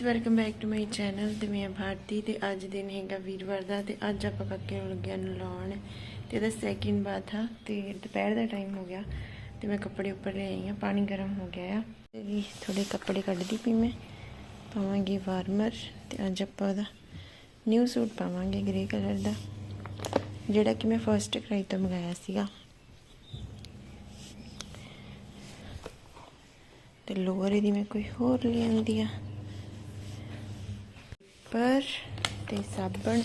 Welcome back to my channel ਤੇ ਮੈਂ ਭਾਰਤੀ ਤੇ ਅੱਜ ਦਿਨ ਹੈਗਾ ਵੀਰਵਾਰ ਦਾ ਤੇ ਅੱਜ ਆਪਾਂ ਕੱਕੇ ਨੂੰ ਲੱਗਿਆ ਨਲਾਉਣ। ਤੇ ਇਹਦਾ ਸੈਕਿੰਡ ਬਾਤ ਆ ਤੇ ਦੁਪਹਿਰ ਦਾ ਟਾਈਮ ਹੋ ਗਿਆ ਤੇ ਮੈਂ ਕੱਪੜੇ ਉੱਪਰ ਲੈ ਆਈ ਆ ਪਾਣੀ ਗਰਮ ਹੋ ਗਿਆ ਆ। ਤੇ ਵੀ ਥੋੜੇ ਕੱਪੜੇ ਕੱਢਦੀ ਪਈ ਮੈਂ, ਪਾਵਾਂਗੀ ਵਾਰਮਰ ਤੇ ਅੱਜ ਆਪਾਂ ਉਹਦਾ ਨਿਊ ਸੂਟ ਪਾਵਾਂਗੇ ਗ੍ਰੇ ਕਲਰ ਦਾ, ਜਿਹੜਾ ਕਿ ਮੈਂ ਫਰਸਟ ਕਰਾਈ ਤੋਂ ਮੰਗਾਇਆ ਸੀਗਾ। ਤੇ ਲੋਅਰ ਇਹਦੀ ਮੈਂ ਕੋਈ ਹੋਰ ਲੈ ਆਂਦੀ ਆ। ਪਰ ਤੇ ਸਾਬਣ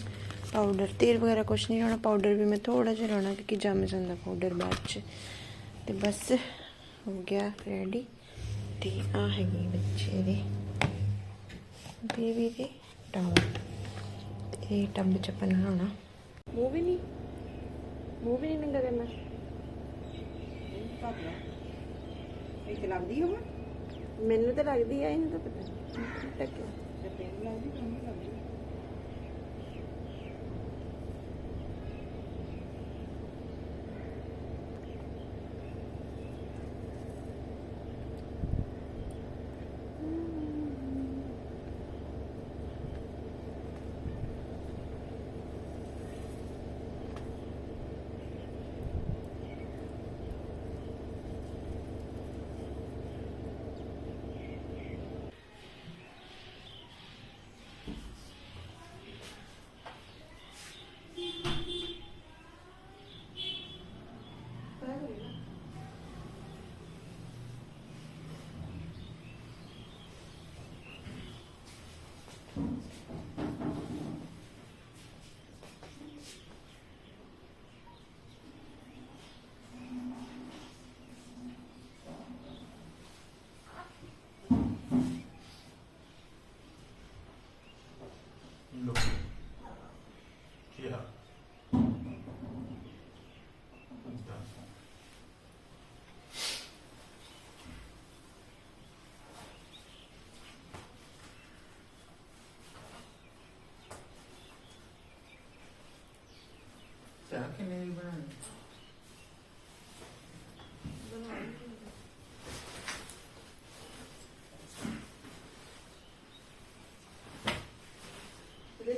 ਪਾਊਡਰ ਤੇਲ ਵਗੈਰਾ ਕੁਛ ਨਹੀਂ ਲਾਉਣਾ ਪਾਊਡਰ ਵੀ ਮੈਂ ਥੋੜਾ ਜਿਹਾ ਲਾਉਣਾ ਕਿਉਂਕਿ ਜੰਮ ਜਾਂਦਾ ਪਾਊਡਰ ਬਾਅਦ ਚ। ਤੇ ਬਸ ਹੋ ਗਿਆ ਰੈਡੀ ਤੇ ਆ ਹੈਗੀ ਬੱਚੇ ਦੇ, ਬੇਬੀ ਦੇ ਟਾਵਲ ਇਹ ਟੰਬ ਚ ਆਪਾਂ ਨਹਾਉਣਾ। ਮੂੰਹ ਵੀ ਨਹੀਂ, ਮੂੰਹ ਵੀ ਨਹੀਂ ਨੰਗਾ ਕਰਨਾ। ਇੱਕ ਲੱਗਦੀ ਹੋਵੇ ਮੈਨੂੰ ਤਾਂ ਲੱਗਦੀ ਆ, ਇਹਨੂੰ ਤਾਂ ਪਤਾ ਨਹੀਂ ਟੱਕਿਆ ਤੇ ਤੈਨੂੰ ਲੱਗਦੀ ਤੁਹਾਨੂੰ ਲੱਗਦੀ Look.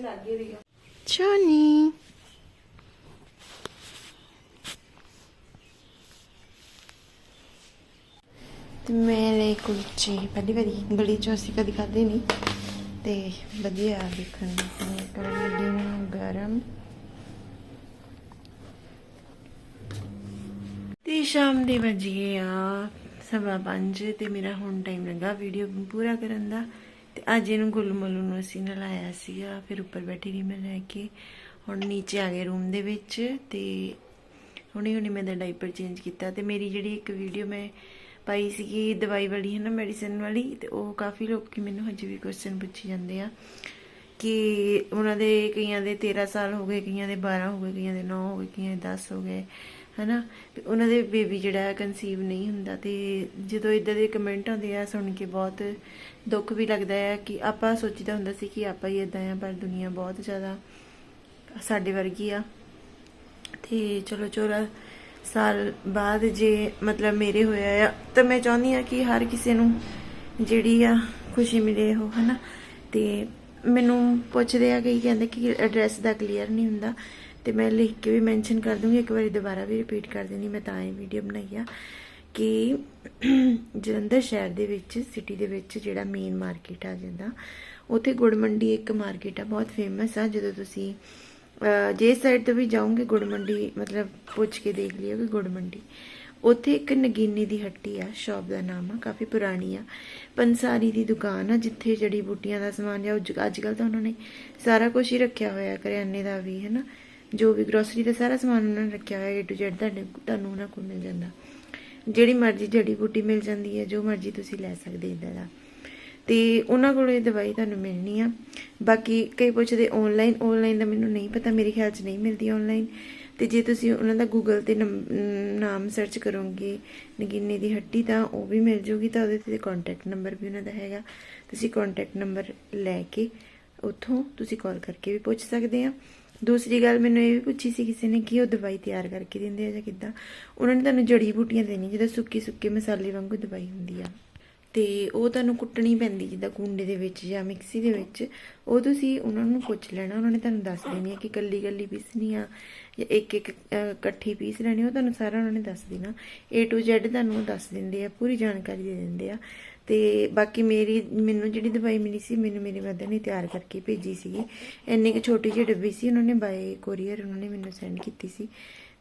ਉਹਦੇ ਲੱਗੇ ਰਹੀ ਚੋਨੀ। ਤੇ ਮੇਰੇ ਕੁਲਚੇ ਪਹਿਲੀ ਵਾਰੀ ਗਲੀ ਚੋਂ ਅਸੀਂ ਕਦੀ ਖਾਦੇ ਨਹੀਂ ਤੇ ਵਧੀਆ ਦੇਖਣ ਨੂੰ ਕਰਨ ਲੱਗੀ ਨੂੰ ਗਰਮ। ਤੇ ਸ਼ਾਮ ਦੇ ਵਜੇ ਆ ਸਵਾ ਪੰਜ ਤੇ ਮੇਰਾ ਹੁਣ ਟਾਈਮ ਲੱਗਾ ਵੀਡੀਓ ਪੂਰਾ ਕਰਨ ਦਾ। ਤੇ ਅੱਜ ਇਹਨੂੰ ਗੁਲਮਲੂ ਨੂੰ ਅਸੀਂ ਨਲਾਇਆ ਸੀਗਾ, ਫਿਰ ਉੱਪਰ ਬੈਠੀ ਰਹੀ ਮੈਂ ਲੈ ਕੇ। ਹੁਣ ਨੀਚੇ ਆ ਗਏ ਰੂਮ ਦੇ ਵਿੱਚ ਤੇ ਹੁਣੇ ਹੁਣੇ ਮੈਂ ਦਾ ਡਾਈਪਰ ਚੇਂਜ ਕੀਤਾ ਤੇ ਮੇਰੀ ਜਿਹੜੀ ਇੱਕ ਵੀਡੀਓ ਮੈਂ ਪਾਈ ਸੀਗੀ ਦਵਾਈ ਵਾਲੀ ਹੈ ਨਾ ਮੈਡੀਸਿਨ ਵਾਲੀ, ਤੇ ਉਹ ਕਾਫੀ ਲੋਕ ਮੈਨੂੰ ਹਜੇ ਵੀ ਕੁਐਸਚਨ ਪੁੱਛੀ ਜਾਂਦੇ ਆ ਕਿ ਉਹਨਾਂ ਦੇ ਕਈਆਂ ਦੇ 13 ਸਾਲ ਹੋ ਗਏ, ਕਈਆਂ ਦੇ 12 ਹੋ ਗਏ, ਕਈਆਂ ਦੇ 9 ਹੋ ਗਏ, ਕਈਆਂ ਦੇ 10 ਹੋ ਗਏ। ਹਨਾ? ਤੇ ਉਹਨਾਂ ਦੇ ਬੇਬੀ ਜਿਹੜਾ ਹੈ ਕਨਸੀਵ ਨਹੀਂ ਹੁੰਦਾ ਤੇ ਜਦੋਂ ਇਦਾਂ ਦੇ ਕਮੈਂਟ ਆਉਂਦੇ ਆ ਸੁਣ ਕੇ ਬਹੁਤ ਦੁੱਖ ਵੀ ਲੱਗਦਾ ਹੈ ਕਿ ਆਪਾਂ ਸੋਚੀਦਾ ਹੁੰਦਾ ਸੀ ਕਿ ਆਪਾਂ ਹੀ ਇਦਾਂ ਆ, ਪਰ ਦੁਨੀਆ ਬਹੁਤ ਜ਼ਿਆਦਾ ਸਾਡੇ ਵਰਗੀ ਆ। ਤੇ ਚਲੋ ਚੋਰਾ ਸਾਲ ਬਾਅਦ ਜੇ ਮਤਲਬ ਮੇਰੇ ਹੋਇਆ ਆ, ਤਾਂ ਮੈਂ ਚਾਹੁੰਦੀ ਆ ਕਿ ਹਰ ਕਿਸੇ ਨੂੰ ਜਿਹੜੀ ਆ ਖੁਸ਼ੀ ਮਿਲੇ ਉਹ, ਹਨਾ? ਤੇ ਮੈਨੂੰ ਪੁੱਛਦੇ ਆ ਕਈ ਕਹਿੰਦੇ ਕਿ ਐਡਰੈਸ ਦਾ ਕਲੀਅਰ ਨਹੀਂ ਹੁੰਦਾ। ਤੇ ਮੈਂ ਲਿਖ ਕੇ ਵੀ ਮੈਂਸ਼ਨ ਕਰ ਦੂੰਗੀ, ਇੱਕ ਵਾਰੀ ਦੁਬਾਰਾ ਵੀ ਰਿਪੀਟ ਕਰ ਦਿੰਦੀ ਮੈਂ ਤਾਂ ਇਹ ਵੀਡੀਓ ਬਣਾਈ ਆ ਕਿ ਜਲੰਧਰ ਸ਼ਹਿਰ ਦੇ ਵਿੱਚ ਸਿਟੀ ਦੇ ਵਿੱਚ ਜਿਹੜਾ ਮੇਨ ਮਾਰਕੀਟ ਆ ਜਾਂਦਾ, ਉੱਥੇ ਗੁੜ ਮੰਡੀ ਇੱਕ ਮਾਰਕੀਟ ਆ, ਬਹੁਤ ਫੇਮਸ ਆ, ਜਦੋਂ ਤੁਸੀਂ, ਅਹ, ਜੇ ਸਾਈਡ ਤੋਂ ਵੀ ਜਾਓਗੇ ਗੁੜ ਮੰਡੀ ਮਤਲਬ ਪੁੱਛ ਕੇ ਦੇਖ ਲਿਓ ਕਿ ਗੁੜ ਮੰਡੀ ਉੱਥੇ ਇੱਕ ਨਗੀਨੀ ਦੀ ਹੱਟੀ ਆ ਸ਼ਾਪ ਦਾ ਨਾਮ ਆ, ਕਾਫੀ ਪੁਰਾਣੀ ਆ, ਪੰਸਾਰੀ ਦੀ ਦੁਕਾਨ ਆ, ਜਿੱਥੇ ਜੜੀ ਬੂਟੀਆਂ ਦਾ ਸਮਾਨ ਜਾਂ ਅੱਜ ਕੱਲ ਤਾਂ ਉਹਨਾਂ ਨੇ ਸਾਰਾ ਕੁਝ ਹੀ ਰੱਖਿਆ ਹੋਇਆ, ਕਰਿਆਨੇ ਦਾ ਵੀ, ਹੈਨਾ? ਜੋ ਵੀ ਗਰੋਸਰੀ ਦਾ ਸਾਰਾ ਸਮਾਨ ਉਹਨਾਂ ਨੇ ਰੱਖਿਆ ਹੋਇਆ ਏ ਟੂ ਜ਼ੈਡ ਤੁਹਾਡੇ ਤੁਹਾਨੂੰ ਉਹਨਾਂ ਕੋਲ ਮਿਲ ਜਾਂਦਾ। ਜਿਹੜੀ ਮਰਜ਼ੀ ਜੜੀ ਬੂਟੀ ਮਿਲ ਜਾਂਦੀ ਹੈ, ਜੋ ਮਰਜ਼ੀ ਤੁਸੀਂ ਲੈ ਸਕਦੇ ਇਦਾਂ ਦਾ। ਤੇ ਉਹਨਾਂ ਕੋਲੋਂ ਇਹ ਦਵਾਈ ਤੁਹਾਨੂੰ ਮਿਲਣੀ ਆ। ਬਾਕੀ ਕਈ ਪੁੱਛਦੇ ਆਨਲਾਈਨ ਆਨਲਾਈਨ ਦਾ ਮੈਨੂੰ ਨਹੀਂ ਪਤਾ, ਮੇਰੇ ਖਿਆਲ 'ਚ ਨਹੀਂ ਮਿਲਦੀ ਆਨਲਾਈਨ ਤੇ ਜੇ ਤੁਸੀਂ ਉਹਨਾਂ ਦਾ ਗੂਗਲ ਤੇ ਨੰਬ- ਨਾਮ ਸਰਚ ਕਰੋਗੇ, ਨਗੀਨੇ ਦੀ ਹੱਟੀ, ਤਾਂ ਉਹ ਵੀ ਮਿਲ ਜੂਗੀ। ਤਾਂ ਉਹਦੇ ਤੇ ਕੰਟੈਕਟ ਨੰਬਰ ਵੀ ਉਹਨਾਂ ਦਾ ਹੈਗਾ। ਤੁਸੀਂ ਕੰਟੈਕਟ ਨੰਬਰ ਲੈ ਕੇ ਉੱਥੋਂ ਤੁਸੀਂ ਕਾਲ ਕਰਕੇ ਵੀ ਪੁੱਛ ਸਕਦੇ ਆ। ਦੂਸਰੀ ਗੱਲ ਮੈਨੂੰ ਇਹ ਵੀ ਪੁੱਛੀ ਸੀ ਕਿਸੇ ਨੇ ਕਿ ਉਹ ਦਵਾਈ ਤਿਆਰ ਕਰਕੇ ਦਿੰਦੇ ਆ ਜਾਂ ਕਿੱਦਾਂ। ਉਹਨਾਂ ਨੇ ਤੁਹਾਨੂੰ ਜੜੀ ਬੂਟੀਆਂ ਦੇਣੀ ਜਿਹਦਾ ਸੁੱਕੀ ਸੁੱਕੇ ਮਸਾਲੇ ਵਾਂਗੂ ਦਵਾਈ ਹੁੰਦੀ ਆ। ਤੇ ਉਹ ਤੁਹਾਨੂੰ ਕੁੱਟਣੀ ਪੈਂਦੀ, ਜਿੱਦਾਂ ਗੁੰਡੇ ਦੇ ਵਿੱਚ ਜਾਂ ਮਿਕਸੀ ਦੇ ਵਿੱਚ। ਉਹ ਤੁਸੀਂ ਉਹਨਾਂ ਨੂੰ ਪੁੱਛ ਲੈਣਾ, ਉਹਨਾਂ ਨੇ ਤੁਹਾਨੂੰ ਦੱਸ ਦੇਣੀ ਹੈ ਕਿ ਕੱਲੀ ਕੱਲੀ ਪੀਸਣੀ ਆ ਜਾਂ ਇੱਕ ਇੱਕ ਇਕੱਠੀ ਪੀਸ ਲੈਣੀ, ਉਹ ਤੁਹਾਨੂੰ ਸਾਰਾ ਉਹਨਾਂ ਨੇ ਦੱਸ ਦੇਣਾ। A to Z ਤੁਹਾਨੂੰ ਦੱਸ ਦਿੰਦੇ ਆ, ਪੂਰੀ ਜਾਣਕਾਰੀ ਦੇ ਦਿੰਦੇ ਆ। ਤੇ ਬਾਕੀ ਮੇਰੀ, ਮੈਨੂੰ ਜਿਹੜੀ ਦਵਾਈ ਮਿਲੀ ਸੀ, ਮੈਨੂੰ ਮੇਰੀ ਮਦਰ ਨੇ ਤਿਆਰ ਕਰਕੇ ਭੇਜੀ ਸੀਗੀ। ਇੰਨੀ ਕਿ ਛੋਟੀ ਜਿਹੀ ਡੱਬੀ ਸੀ, ਉਹਨਾਂ ਨੇ ਬਾਏ ਕੋਰੀਅਰ ਉਹਨਾਂ ਨੇ ਮੈਨੂੰ ਸੈਂਡ ਕੀਤੀ ਸੀ।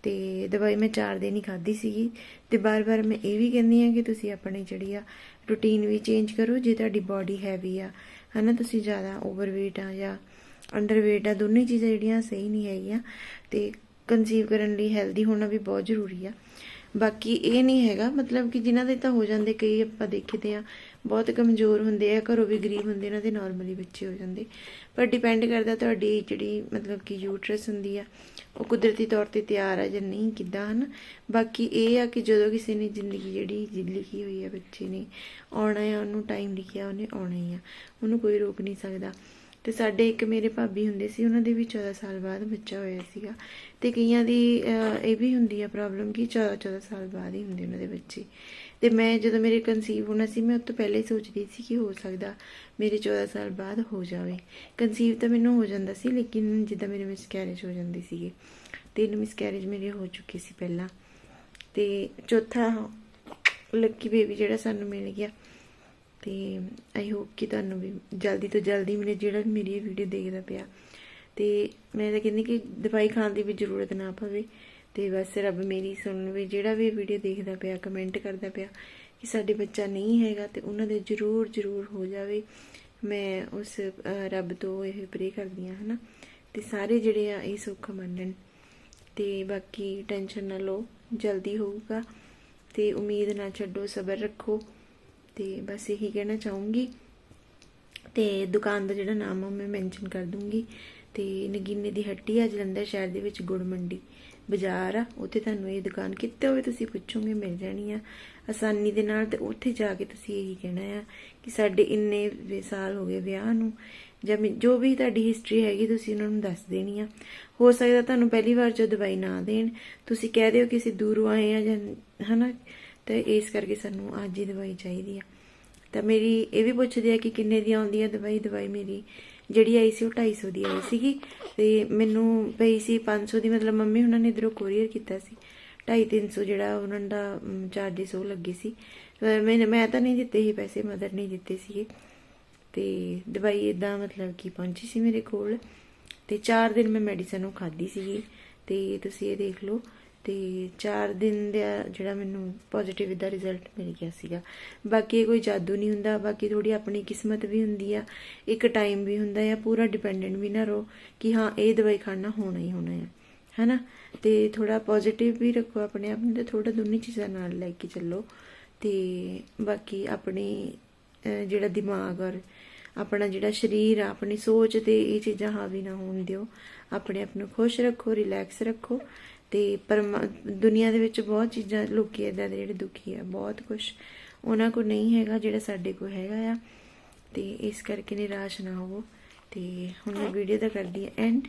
ਤੇ ਦਵਾਈ ਮੈਂ 4 ਦਿਨ ਹੀ ਖਾਧੀ ਸੀਗੀ। ਤੇ ਬਾਰ-ਬਾਰ ਮੈਂ ਇਹ ਵੀ ਕਹਿੰਦੀ ਆ ਕਿ ਤੁਸੀਂ ਆਪਣੀ ਜਿਹੜੀ ਆ ਰੁਟੀਨ ਵੀ ਚੇਂਜ ਕਰੋ, ਜੇ ਤੁਹਾਡੀ ਬਾਡੀ ਹੈਵੀ ਆ, ਹਨਾ, ਤੁਸੀਂ ਜ਼ਿਆਦਾ ਓਵਰਵੇਟ ਆ ਜਾਂ ਅੰਡਰਵੇਟ ਆ, ਦੋਨੇ ਚੀਜ਼ਾਂ ਜਿਹੜੀਆਂ ਸਹੀ ਨਹੀਂ ਹੈਗੀਆਂ। ਤੇ ਕਨਸੀਵ ਕਰਨ ਲਈ ਹੈਲਦੀ ਹੋਣਾ ਵੀ ਬਹੁਤ ਜ਼ਰੂਰੀ ਆ। ਬਾਕੀ ਇਹ ਨਹੀਂ ਹੈਗਾ। ਮਤਲਬ ਕਿ ਜਿਨ੍ਹਾਂ ਦੇ ਤਾਂ ਹੋ ਜਾਂਦੇ ਕਈ ਆਪਾਂ ਦੇਖਦੇ ਆ ਬਹੁਤ ਕਮਜ਼ੋਰ ਹੁੰਦੇ ਆ, ਘਰੋਂ ਵੀ ਗਰੀਬ ਹੁੰਦੇ ਇਹਨਾਂ ਦੇ ਨਾਰਮਲੀ ਬੱਚੇ ਹੋ ਜਾਂਦੇ। ਪਰ ਡਿਪੈਂਡ ਕਰਦਾ ਤੁਹਾਡੀ ਜਿਹੜੀ ਮਤਲਬ ਕਿ ਯੂਟਰਸ ਹੁੰਦੀ ਆ, ਉਹ ਕੁਦਰਤੀ ਤੌਰ ਤੇ ਤਿਆਰ ਆ ਜਾਂ ਨਹੀਂ, ਕਿੱਦਾਂ ਹਨ? ਬਾਕੀ ਇਹ ਆ ਕਿ ਜਦੋਂ ਕਿਸੇ ਨੇ ਜ਼ਿੰਦਗੀ ਜਿਹੜੀ ਜੀ ਲਿਖੀ ਹੋਈ ਆ ਬੱਚੇ ਨੇ, ਆਉਣਾ ਆ, ਉਹਨੂੰ ਟਾਈਮ ਲਿਖਿਆ ਉਹਨੇ ਆਉਣਾ ਹੀ ਆ। ਉਹਨੂੰ ਕੋਈ ਰੋਕ ਨਹੀਂ ਸਕਦਾ। ਤੇ ਸਾਡੇ ਇੱਕ ਮੇਰੇ ਭਾਬੀ ਹੁੰਦੇ ਸੀ, ਉਹਨਾਂ ਦੇ ਵੀ 14 ਸਾਲ ਬਾਅਦ ਬੱਚਾ ਹੋਇਆ ਸੀਗਾ। ਤੇ ਕਈਆਂ ਦੀ ਇਹ ਵੀ ਹੁੰਦੀ ਆ ਪ੍ਰੋਬਲਮ ਕਿ 14 14 ਸਾਲ ਬਾਅਦ ਹੀ ਹੁੰਦੇ ਉਹਨਾਂ ਦੇ ਬੱਚੇ। ਤੇ ਮੈਂ ਜਦੋਂ ਮੇਰੇ ਕਨਸੀਵ ਹੋਣਾ ਸੀ, ਮੈਂ ਉਸ ਤੋਂ ਪਹਿਲੇ ਹੀ ਸੋਚਦੀ ਸੀ ਕਿ ਹੋ ਸਕਦਾ ਮੇਰੇ 14 ਸਾਲ ਬਾਅਦ ਹੋ ਜਾਵੇ। ਕਨਸੀਵ ਤਾਂ ਮੈਨੂੰ ਹੋ ਜਾਂਦਾ ਸੀ, ਲੇਕਿਨ ਜਿੱਦਾਂ ਮੇਰੇ ਮਿਸਕੈਰੇਜ ਹੋ ਜਾਂਦੀ ਸੀਗੀ। ਤਿੰਨ ਮਿਸਕੈਰੇਜ ਮੇਰੇ ਹੋ ਚੁੱਕੇ ਸੀ ਪਹਿਲਾਂ। ਤੇ ਚੌਥਾ, ਲੱਕੀ ਬੇਬੀ ਜਿਹੜਾ ਸਾਨੂੰ ਮਿਲ ਗਿਆ ਤੇ ਆਈ ਹੋਪ ਕਿ ਤੁਹਾਨੂੰ ਵੀ ਜਲਦੀ ਤੋਂ ਜਲਦੀ ਮੇਰੇ ਜਿਹੜਾ ਵੀ ਮੇਰੀ ਇਹ ਵੀਡੀਓ ਦੇਖਦਾ ਪਿਆ। ਤੇ ਮੈਂ ਤਾਂ ਕਹਿੰਦੀ ਕਿ ਦਵਾਈ ਖਾਣ ਦੀ ਵੀ ਜ਼ਰੂਰਤ ਨਾ ਪਵੇ। ਤੇ ਬਸ ਰੱਬ ਮੇਰੀ ਸੁਣਨ ਵੀ ਜਿਹੜਾ ਵੀ ਵੀਡੀਓ ਦੇਖਦਾ ਪਿਆ ਕਮੈਂਟ ਕਰਦਾ ਪਿਆ ਕਿ ਸਾਡੇ ਬੱਚਾ ਨਹੀਂ ਹੈਗਾ ਤੇ ਉਹਨਾਂ ਦੇ ਜ਼ਰੂਰ ਜ਼ਰੂਰ ਹੋ ਜਾਵੇ। ਮੈਂ ਉਸ ਰੱਬ ਤੋਂ ਇਹ ਪ੍ਰੇ ਕਰਦੀ ਹਾਂ, ਹਨਾ? ਤੇ ਸਾਰੇ ਜਿਹੜੇ ਆ ਇਹ ਸੁੱਖ ਮੰਨਣ। ਤੇ ਬਾਕੀ ਟੈਨਸ਼ਨ ਨਾ ਲਓ, ਜਲਦੀ ਹੋਊਗਾ। ਤੇ ਉਮੀਦ ਨਾ ਛੱਡੋ, ਸਬਰ ਰੱਖੋ। ਤੇ ਬਸ ਇਹੀ ਕਹਿਣਾ ਚਾਹੂੰਗੀ। ਤੇ ਦੁਕਾਨ ਦਾ ਜਿਹੜਾ ਨਾਮ ਆ, ਉਹ ਮੈਂ ਮੈਂਸ਼ਨ ਕਰ ਦੂੰਗੀ। ਤੇ ਨਗੀਨੇ ਦੀ ਹੱਟੀ ਆ, ਜਲੰਧਰ ਸ਼ਹਿਰ ਦੇ ਵਿੱਚ ਗੁੜ ਮੰਡੀ ਬਾਜ਼ਾਰ ਆ। ਉੱਥੇ ਤੁਹਾਨੂੰ ਇਹ ਦੁਕਾਨ ਕਿਤੇ ਹੋਵੇ ਤੁਸੀਂ ਪੁੱਛੋਗੇ, ਮਿਲ ਜਾਣੀ ਆ। ਆਸਾਨੀ ਦੇ ਨਾਲ ਤੇ ਉੱਥੇ ਜਾ ਕੇ ਤੁਸੀਂ ਇਹੀ ਕਹਿਣਾ ਆ ਕਿ ਸਾਡੇ ਇੰਨੇ ਵੀ, ਸਾਲ ਹੋ ਗਏ ਵਿਆਹ ਨੂੰ। ਜਾਂ ਮੈਂ- ਜੋ ਵੀ ਤੁਹਾਡੀ ਹਿਸਟਰੀ ਹੈਗੀ, ਤੁਸੀਂ ਉਹਨਾਂ ਨੂੰ ਦੱਸ ਦੇਣੀ ਆ। ਹੋ ਸਕਦਾ ਤੁਹਾਨੂੰ ਪਹਿਲੀ ਵਾਰ ਜੋ ਦਵਾਈ ਨਾ ਦੇਣ, ਤੁਸੀਂ ਕਹਿ ਦਿਓ ਕਿ ਅਸੀਂ ਦੂਰੋਂ ਆਏ ਆ ਜਾਂ, ਹਨਾ? ਤੇ ਇਸ ਕਰਕੇ ਸਾਨੂੰ ਅੱਜ ਹੀ ਦਵਾਈ ਚਾਹੀਦੀ ਆ। ਤਾਂ ਮੇਰੀ ਇਹ ਵੀ ਪੁੱਛਦੇ ਆ ਕਿ ਕਿੰਨੇ ਦੀ ਆਉਂਦੀ ਆ ਦਵਾਈ? ਦਵਾਈ ਮੇਰੀ ਜਿਹੜੀ ਆਈ ਸੀ ਉਹ 250 ਦੀ ਆਈ ਸੀਗੀ ਤੇ ਮੈਨੂੰ ਪਈ ਸੀ 500 ਦੀ, ਮਤਲਬ ਮੰਮੀ ਉਹਨਾਂ ਨੇ ਇਧਰੋਂ ਕੋਰੀਅਰ ਕੀਤਾ ਸੀ। 250 300 ਜਿਹੜਾ ਉਹਨਾਂ ਦਾ ਚਾਰजेस ਉਹ ਲੱਗੇ ਸੀ। ਪਰ ਮੈਂ ਮੈਂ ਤਾਂ ਨਹੀਂ ਦਿੱਤੇ ਸੀ ਪੈਸੇ, ਮਦਰ ਨੇ ਦਿੱਤੇ ਸੀਗੇ। ਤੇ ਦਵਾਈ ਇਦਾਂ ਮਤਲਬ ਕਿ ਪਹੁੰਚੀ ਸੀ ਮੇਰੇ ਕੋਲ। ਤੇ 4 ਦਿਨ ਮੈਂ ਮੈਡੀਸਨ ਉਹ ਖਾਧੀ ਸੀਗੀ। ਤੇ ਤੁਸੀਂ ਇਹ ਦੇਖ ਲਓ ਤੇ 4 ਦਿਨ ਦਾ ਜਿਹੜਾ ਮੈਨੂੰ ਪੋਜ਼ਿਟਿਵ ਦਾ ਰਿਜ਼ਲਟ ਮਿਲ ਗਿਆ ਸੀਗਾ। ਬਾਕੀ ਇਹ ਕੋਈ ਜਾਦੂ ਨਹੀਂ ਹੁੰਦਾ, ਬਾਕੀ ਥੋੜੀ ਆਪਣੀ ਕਿਸਮਤ ਵੀ ਹੁੰਦੀ ਆ, ਇੱਕ ਟਾਈਮ ਵੀ ਹੁੰਦਾ ਆ, ਪੂਰਾ ਡਿਪੈਂਡੈਂਟ ਵੀ ਨਾ ਰਹੋ ਕਿ ਹਾਂ, ਇਹ ਦਵਾਈ ਖਾਣਾ ਹੋਣਾ ਹੀ ਹੋਣਾ ਹੈ ਹੈਨਾ? ਤੇ ਥੋੜਾ ਪੋਜ਼ਿਟਿਵ ਵੀ ਰੱਖੋ ਆਪਣੇ ਆਪ ਨੂੰ ਤੇ ਥੋੜਾ ਦੋਨੇ ਚੀਜ਼ਾਂ ਨਾਲ ਲੈ ਕੇ ਚੱਲੋ। ਤੇ ਬਾਕੀ ਆਪਣੀ ਜਿਹੜਾ ਦਿਮਾਗ ਔਰ ਆਪਣਾ ਜਿਹੜਾ ਸਰੀਰ ਆ, ਆਪਣੀ ਸੋਚ ਤੇ ਇਹ ਚੀਜ਼ਾਂ ਹਾਵੀ ਨਾ ਹੋਣ ਦਿਓ। ਆਪਣੇ ਆਪ ਨੂੰ ਖੁਸ਼ ਰੱਖੋ ਰਿਲੈਕਸ ਰੱਖੋ ਤੇ ਪਰਮਾ, ਦੁਨੀਆ ਦੇ ਵਿੱਚ ਬਹੁਤ ਚੀਜ਼ਾਂ, ਲੋਕੀ ਇਦਾਂ ਦੇ ਜਿਹੜੇ ਦੁਖੀ ਆ, ਬਹੁਤ ਕੁਝ ਉਹਨਾਂ ਕੋ ਨਹੀਂ ਹੈਗਾ ਜਿਹੜਾ ਸਾਡੇ ਕੋ ਹੈਗਾ ਆ। ਤੇ ਇਸ ਕਰਕੇ ਨਿਰਾਸ਼ ਨਾ ਹੋਵੋ। ਤੇ ਹੁਣ ਮੈਂ ਵੀਡੀਓ ਦਾ ਕਰਦੀ ਹਾਂ ਐਂਡ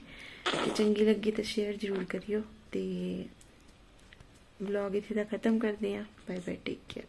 ਤੇ ਚੰਗੀ ਲੱਗੀ ਤਾਂ ਸ਼ੇਅਰ ਜ਼ਰੂਰ ਕਰਿਓ। ਤੇ ਵਲੌਗ ਇੱਥੇ ਦਾ ਖਤਮ ਕਰਦੇ ਹਾਂ ਬਾਏ ਬਾਏ ਟੇਕ ਕੇਅਰ